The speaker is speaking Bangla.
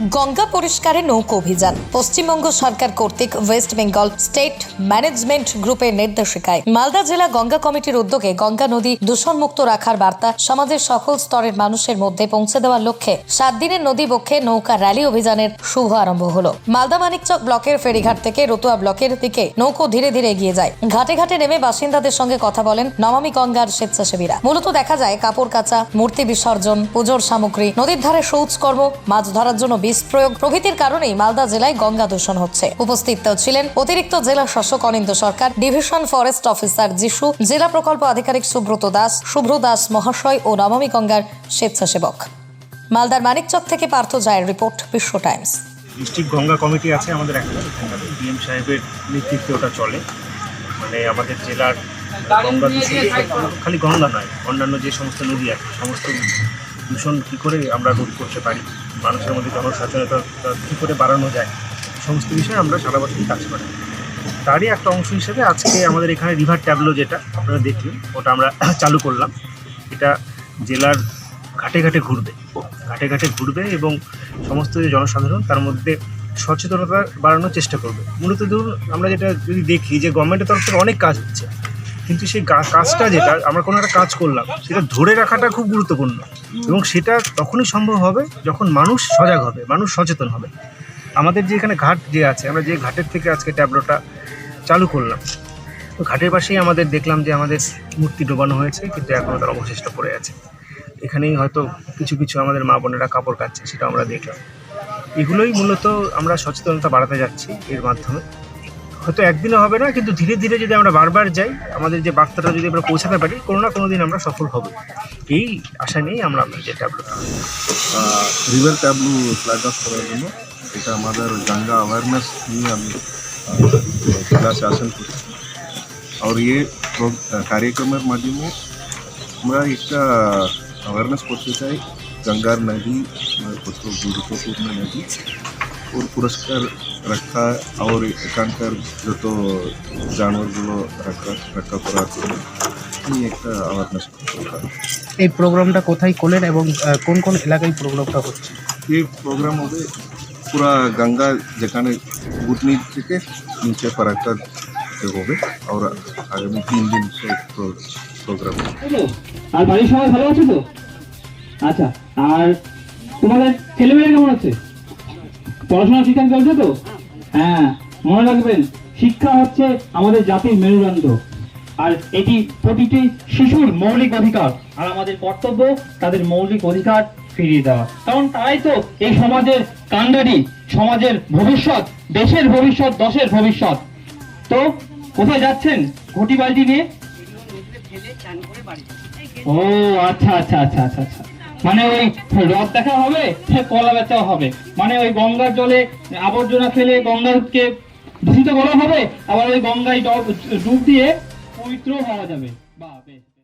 গঙ্গা পরিষ্কারে নৌকো অভিযান। পশ্চিমবঙ্গ সরকার কর্তৃক ওয়েস্ট বেঙ্গল স্টেট ম্যানেজমেন্ট গ্রুপের নির্দেশিকায় মালদা জেলা গঙ্গা কমিটির উদ্যোগে গঙ্গা নদী দূষণমুক্ত রাখার বার্তা সমাজের সকল স্তরের মানুষের মধ্যে পৌঁছে দেওয়ার লক্ষ্যে সাত দিনের নদী বক্ষে নৌকা র্যালি অভিযানের শুভ আরম্ভ হলো। মালদা মানিকচক ব্লকের ফেরিঘাট থেকে রতুয়া ব্লকের দিকে নৌকো ধীরে ধীরে এগিয়ে যায়। ঘাটে ঘাটে নেমে বাসিন্দাদের সঙ্গে কথা বলেন নমামি গঙ্গার স্বেচ্ছাসেবীরা। মূলত দেখা যায় কাপড় কাচা, মূর্তি বিসর্জন, পুজোর সামগ্রী, নদীর ধারে শৌচকর্ম, মাছ ধরার জন্য বিষ প্রয়োগ প্রভৃতির কারণেই মালদা জেলায় গঙ্গা দূষণ হচ্ছে। উপস্থিত ছিলেন অতিরিক্ত জেলা শাসক Anindya Sarkar, division forest officer Jishu, জেলা প্রকল্প আধিকারিক সুব্রত দাস শুভ্র দাস মহাশয় ও নবমী গঙ্গার স্বেচ্ছাসেবক। মালদার মানিকচক থেকে পার্থ জায়ের রিপোর্ট, বিশ্ব টাইমস। ডিস্ট্রিক্ট গঙ্গা কমিটি আছে আমাদের ডিএম সাহেবের নেতৃত্বে ওটা চলে। মানে আমাদের জেলার গঙ্গা খালি গঙ্গা নয়, অন্যান্য যে সমস্ত নদী আছে, সমস্ত দূষণ কী করে আমরা রোধ করতে পারি? মানুষের মধ্যে জনসচেতনতা কী করে বাড়ানো যায়? সমস্ত বিষয়ে আমরা সারা বছরই কাজ করি। তারই একটা অংশ হিসেবে আজকে আমাদের এখানে রিভার ট্যাবলো যেটা, আপনারা দেখলেন, ওটা আমরা চালু করলাম। এটা জেলার ঘাটে ঘাটে ঘুরবে। ঘাটে ঘাটে ঘুরবে এবং সমস্ত যে জনসাধারণ, তার মধ্যে সচেতনতা বাড়ানোর চেষ্টা করবে। মূলত ধরুন, আমরা যেটা যদি দেখি যে গভর্নমেন্টের তরফ থেকে অনেক কাজ হচ্ছে। কিন্তু সেই কাজটা যেটা, আমরা কোনো একটা কাজ করলাম, সেটা ধরে রাখাটা খুব গুরুত্বপূর্ণ। এবং সেটা তখনই সম্ভব হবে যখন মানুষ সজাগ হবে, মানুষ সচেতন হবে। আমাদের যে এখানে ঘাট যে আছে, আমরা যে ঘাটের থেকে আজকে ট্যাবলোটা চালু করলাম, তো ঘাটের পাশেই আমাদের দেখলাম যে আমাদের মূর্তি ডোবানো হয়েছে, কিন্তু এখনও তার অবশিষ্ট পড়ে আছে। এখানেই হয়তো কিছু কিছু আমাদের মা বোনেরা কাপড় কাচ্ছে সেটা আমরা দেখলাম। এগুলোই মূলত আমরা সচেতনতা বাড়াতে যাচ্ছি এর মাধ্যমে। হয়তো একদিনে হবে না, কিন্তু ধীরে ধীরে যদি আমরা বারবার যাই, আমাদের যে বার্তাটা যদি আমরা পৌঁছাতে পারি, কোনো না কোনো দিন আমরা সফল হব। এই আশা নিয়েই আমরা যে tableau river tableau flag off করার জন্য এটা আমাদের গঙ্গা অ্যাওয়ারনেস নিয়ে আমি ক্লাসে আসেন করি আর ইয়ে কার্যক্রমের মাধ্যমে আমরা একটা অ্যাওয়ারনেস করতে চাই, গঙ্গার নদী কত গুরুত্বপূর্ণ নদী। পুরস্কার রাখা আর এখানকার যত জানোয়ারগুলো রাখা রাখা করা নিয়ে একটা অ্যাওয়ারনেস এই প্রোগ্রামটা কোথায় করলেন এবং কোন কোন এলাকায় প্রোগ্রামটা হচ্ছে? এই প্রোগ্রাম হবে পুরা গঙ্গা যেখানে গুটনি থেকে নিচে পারাকটা হবে। আর আগামী তিন দিন প্রোগ্রাম আর বাড়ির সবাই ভালো আছে তো? আচ্ছা আর তোমাদের ছেলেমেয়েরা কেমন আছে? পড়াশোনা ঠিকঠাক চলছে তো? হ্যাঁ মনে রাখবেন শিক্ষা হচ্ছে আমাদের জাতির মেরুদণ্ড। আর এটি প্রতিটি শিশুর মৌলিক অধিকার। আর আমাদের কর্তব্য তাদের মৌলিক অধিকার ফিরিয়ে দেওয়া। কারণ তারাই তো এই সমাজের কাণ্ডারি সমাজের ভবিষ্যৎ দেশের ভবিষ্যৎ দশের ভবিষ্যৎ। তো কোথায় যাচ্ছেন? ঘটি বালতি নিয়ে? ও আচ্ছা আচ্ছা আচ্ছা আচ্ছা আচ্ছা। মানে ওই রথ দেখা হবে কলা বেচাও হবে। মানে ওই গঙ্গার জলে আবর্জনা ফেলে গঙ্গাকে দূষিত করা হবে, আবার ওই গঙ্গায় ডব- দিয়ে পবিত্র হওয়া যাবে। বেশ।